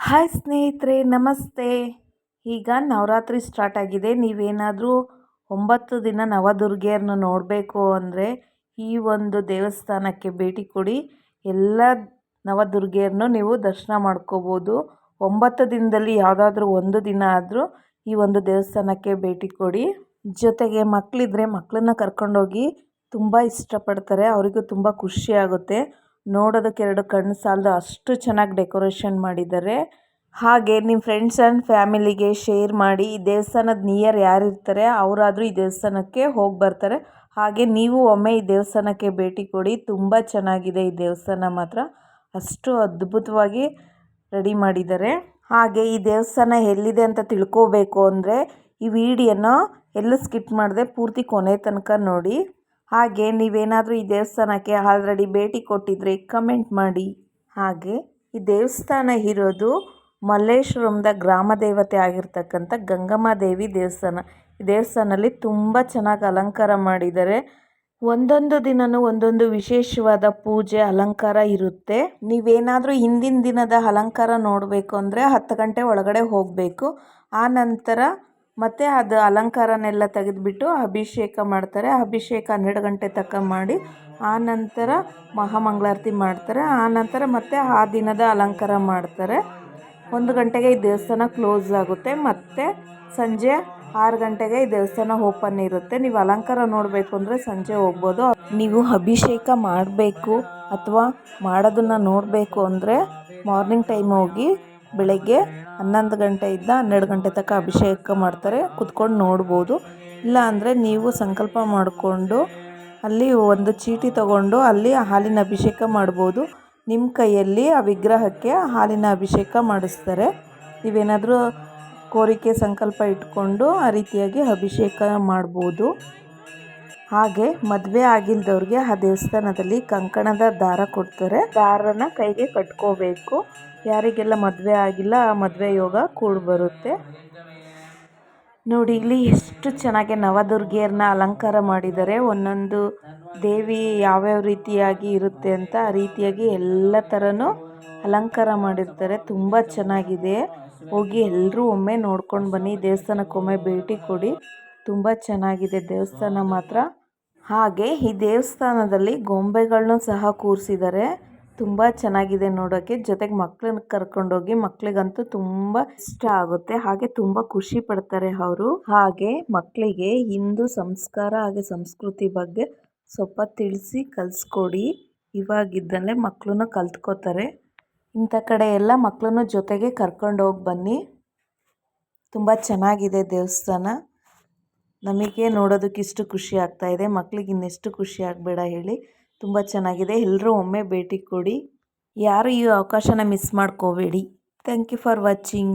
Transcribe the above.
Hi ಸ್ನೇಹಿತರೆ, ನಮಸ್ತೆ. ಈಗ ನವರಾತ್ರಿ ಸ್ಟಾರ್ಟ್ ಆಗಿದೆ. ನೀವೇನಾದರೂ ಒಂಬತ್ತು ದಿನ ನವದುರ್ಗೆಯನ್ನು ನೋಡಬೇಕು ಅಂದರೆ ಈ ಒಂದು ದೇವಸ್ಥಾನಕ್ಕೆ ಭೇಟಿ ಕೊಡಿ. ಎಲ್ಲ ನವದುರ್ಗೆಯನ್ನು ನೀವು ದರ್ಶನ ಮಾಡ್ಕೋಬೋದು. ಒಂಬತ್ತು ದಿನದಲ್ಲಿ ಯಾವುದಾದ್ರೂ ಒಂದು ದಿನ ಆದರೂ ಈ ಒಂದು ದೇವಸ್ಥಾನಕ್ಕೆ ಭೇಟಿ ಕೊಡಿ. ಜೊತೆಗೆ ಮಕ್ಕಳಿದ್ರೆ ಮಕ್ಕಳನ್ನ ಕರ್ಕೊಂಡೋಗಿ ತುಂಬ ಇಷ್ಟಪಡ್ತಾರೆ. ಅವರಿಗೂ ತುಂಬ ಖುಷಿಯಾಗುತ್ತೆ ನೋಡೋದಕ್ಕೆ ಎರಡು ಕಣ್ಣು ಸಾಲದು ಅಷ್ಟು ಚೆನ್ನಾಗಿ ಡೆಕೋರೇಷನ್ ಮಾಡಿದ್ದಾರೆ. ಹಾಗೆ ನಿಮ್ಮ ಫ್ರೆಂಡ್ಸ್ ಆ್ಯಂಡ್ ಫ್ಯಾಮಿಲಿಗೆ ಶೇರ್ ಮಾಡಿ, ಈ ದೇವಸ್ಥಾನದ ನಿಯರ್ ಯಾರಿರ್ತಾರೆ ಅವರಾದರೂ ಈ ದೇವಸ್ಥಾನಕ್ಕೆ ಹೋಗಿ ಬರ್ತಾರೆ. ಹಾಗೆ ನೀವು ಒಮ್ಮೆ ಈ ದೇವಸ್ಥಾನಕ್ಕೆ ಭೇಟಿ ಕೊಡಿ, ತುಂಬ ಚೆನ್ನಾಗಿದೆ ಈ ದೇವಸ್ಥಾನ ಮಾತ್ರ. ಅಷ್ಟು ಅದ್ಭುತವಾಗಿ ರೆಡಿ ಮಾಡಿದ್ದಾರೆ. ಹಾಗೆ ಈ ದೇವಸ್ಥಾನ ಎಲ್ಲಿದೆ ಅಂತ ತಿಳ್ಕೋಬೇಕು ಅಂದರೆ ಈ ವಿಡಿಯೋನ ಎಲ್ಲೂ ಸ್ಕಿಪ್ ಮಾಡದೆ ಪೂರ್ತಿ ಕೊನೆ ತನಕ ನೋಡಿ. ಹಾಗೆ ನೀವೇನಾದರೂ ಈ ದೇವಸ್ಥಾನಕ್ಕೆ ಆಲ್ರೆಡಿ ಭೇಟಿ ಕೊಟ್ಟಿದ್ರೆ ಕಮೆಂಟ್ ಮಾಡಿ. ಹಾಗೆ ಈ ದೇವಸ್ಥಾನ ಇರೋದು ಮಲ್ಲೇಶ್ವರಂದ ಗ್ರಾಮ ದೇವತೆ ಆಗಿರ್ತಕ್ಕಂಥ ಗಂಗಮ್ಮ ದೇವಿ ದೇವಸ್ಥಾನ. ಈ ದೇವಸ್ಥಾನದಲ್ಲಿ ತುಂಬ ಚೆನ್ನಾಗಿ ಅಲಂಕಾರ ಮಾಡಿದ್ದಾರೆ. ಒಂದೊಂದು ದಿನವೂ ಒಂದೊಂದು ವಿಶೇಷವಾದ ಪೂಜೆ, ಅಲಂಕಾರ ಇರುತ್ತೆ. ನೀವೇನಾದರೂ ಹಿಂದಿನ ದಿನದ ಅಲಂಕಾರ ನೋಡಬೇಕು ಅಂದರೆ ಹತ್ತು ಗಂಟೆ ಒಳಗಡೆ ಹೋಗಬೇಕು. ಆ ನಂತರ ಮತ್ತು ಅದು ಅಲಂಕಾರನೆಲ್ಲ ತೆಗೆದುಬಿಟ್ಟು ಅಭಿಷೇಕ ಮಾಡ್ತಾರೆ. ಅಭಿಷೇಕ ಹನ್ನೆರಡು ಗಂಟೆ ತನಕ ಮಾಡಿ ಆ ನಂತರ ಮಹಾಮಂಗಳಾರತಿ ಮಾಡ್ತಾರೆ. ಆ ನಂತರ ಮತ್ತೆ ಆ ದಿನದ ಅಲಂಕಾರ ಮಾಡ್ತಾರೆ. ಒಂದು ಗಂಟೆಗೆ ಈ ದೇವಸ್ಥಾನ ಕ್ಲೋಸ್ ಆಗುತ್ತೆ. ಮತ್ತು ಸಂಜೆ ಆರು ಗಂಟೆಗೆ ಈ ದೇವಸ್ಥಾನ ಓಪನ್ ಇರುತ್ತೆ. ನೀವು ಅಲಂಕಾರ ನೋಡಬೇಕು ಅಂದರೆ ಸಂಜೆ ಹೋಗ್ಬೋದು. ನೀವು ಅಭಿಷೇಕ ಮಾಡಬೇಕು ಅಥವಾ ಮಾಡೋದನ್ನು ನೋಡಬೇಕು ಅಂದರೆ ಮಾರ್ನಿಂಗ್ ಟೈಮ್ ಹೋಗಿ ಬೆಳಗ್ಗೆ ಹನ್ನೊಂದು ಗಂಟೆಯಿಂದ ಹನ್ನೆರಡು ಗಂಟೆ ತನಕ ಅಭಿಷೇಕ ಮಾಡ್ತಾರೆ, ಕುತ್ಕೊಂಡು ನೋಡ್ಬೋದು. ಇಲ್ಲ ಅಂದರೆ ನೀವು ಸಂಕಲ್ಪ ಮಾಡಿಕೊಂಡು ಅಲ್ಲಿ ಒಂದು ಚೀಟಿ ತಗೊಂಡು ಅಲ್ಲಿ ಹಾಲಿನ ಅಭಿಷೇಕ ಮಾಡ್ಬೋದು. ನಿಮ್ಮ ಕೈಯಲ್ಲಿ ಆ ವಿಗ್ರಹಕ್ಕೆ ಹಾಲಿನ ಅಭಿಷೇಕ ಮಾಡಿಸ್ತಾರೆ. ನೀವೇನಾದರೂ ಕೋರಿಕೆ ಸಂಕಲ್ಪ ಇಟ್ಕೊಂಡು ಆ ರೀತಿಯಾಗಿ ಅಭಿಷೇಕ ಮಾಡ್ಬೋದು. ಹಾಗೆ ಮದುವೆ ಆಗಿಲ್ದವ್ರಿಗೆ ಆ ದೇವಸ್ಥಾನದಲ್ಲಿ ಕಂಕಣದ ದಾರ ಕೊಡ್ತಾರೆ. ದಾರನ ಕೈಗೆ ಕಟ್ಕೋಬೇಕು. ಯಾರಿಗೆಲ್ಲ ಮದುವೆ ಆಗಿಲ್ಲ ಆ ಮದುವೆ ಯೋಗ ಕೂಡಿ ಬರುತ್ತೆ. ನೋಡಿ, ಇಲ್ಲಿ ಎಷ್ಟು ಚೆನ್ನಾಗಿ ನವದುರ್ಗಿಯರನ್ನ ಅಲಂಕಾರ ಮಾಡಿದ್ದಾರೆ. ಒಂದೊಂದು ದೇವಿ ಯಾವ್ಯಾವ ರೀತಿಯಾಗಿ ಇರುತ್ತೆ ಅಂತ ಆ ರೀತಿಯಾಗಿ ಎಲ್ಲ ಥರನೂ ಅಲಂಕಾರ ಮಾಡಿರ್ತಾರೆ. ತುಂಬ ಚೆನ್ನಾಗಿದೆ. ಹೋಗಿ ಎಲ್ಲರೂ ಒಮ್ಮೆ ನೋಡ್ಕೊಂಡು ಬನ್ನಿ. ದೇವಸ್ಥಾನಕ್ಕೊಮ್ಮೆ ಭೇಟಿ ಕೊಡಿ. ತುಂಬ ಚೆನ್ನಾಗಿದೆ. ದೇವಸ್ಥಾನ ಮಾತ್ರ ಹಾಗೆ ಈ ದೇವಸ್ಥಾನದಲ್ಲಿ ಗೊಂಬೆಗಳನ್ನು ಸಹ ಕೂರಿಸಿದ್ದಾರೆ ತುಂಬ ಚೆನ್ನಾಗಿದೆ ನೋಡೋಕ್ಕೆ ಜೊತೆಗೆ ಮಕ್ಕಳನ್ನ ಕರ್ಕೊಂಡೋಗಿ ಮಕ್ಕಳಿಗಂತೂ ತುಂಬ ಇಷ್ಟ ಆಗುತ್ತೆ. ಹಾಗೆ ತುಂಬ ಖುಷಿ ಪಡ್ತಾರೆ ಅವರು. ಹಾಗೆ ಮಕ್ಕಳಿಗೆ ಹಿಂದೂ ಸಂಸ್ಕಾರ ಹಾಗೆ ಸಂಸ್ಕೃತಿ ಬಗ್ಗೆ ಸ್ವಲ್ಪ ತಿಳಿಸಿ ಕಲಿಸ್ಕೊಡಿ. ಇವಾಗಿದ್ದಲ್ಲೇ ಮಕ್ಕಳನ್ನ ಕಲ್ತ್ಕೋತಾರೆ. ಇಂಥ ಕಡೆ ಎಲ್ಲ ಮಕ್ಕಳನ್ನು ಜೊತೆಗೆ ಕರ್ಕೊಂಡೋಗಿ ಬನ್ನಿ. ತುಂಬ ಚೆನ್ನಾಗಿದೆ ದೇವಸ್ಥಾನ. ನಮಗೆ ನೋಡೋದಕ್ಕೆ ಇಷ್ಟು ಖುಷಿ ಆಗ್ತಾ ಇದೆ. ಮಕ್ಕಳಿಗೆ ಇನ್ನೆಷ್ಟು ಖುಷಿ ಆಗಬೇಡ ಹೇಳಿ. ತುಂಬ ಚೆನ್ನಾಗಿದೆ. ಎಲ್ಲರೂ ಒಮ್ಮೆ ಭೇಟಿ ಕೊಡಿ. ಯಾರು ಈ ಅವಕಾಶನ ಮಿಸ್ ಮಾಡ್ಕೋಬೇಡಿ. Thank you for watching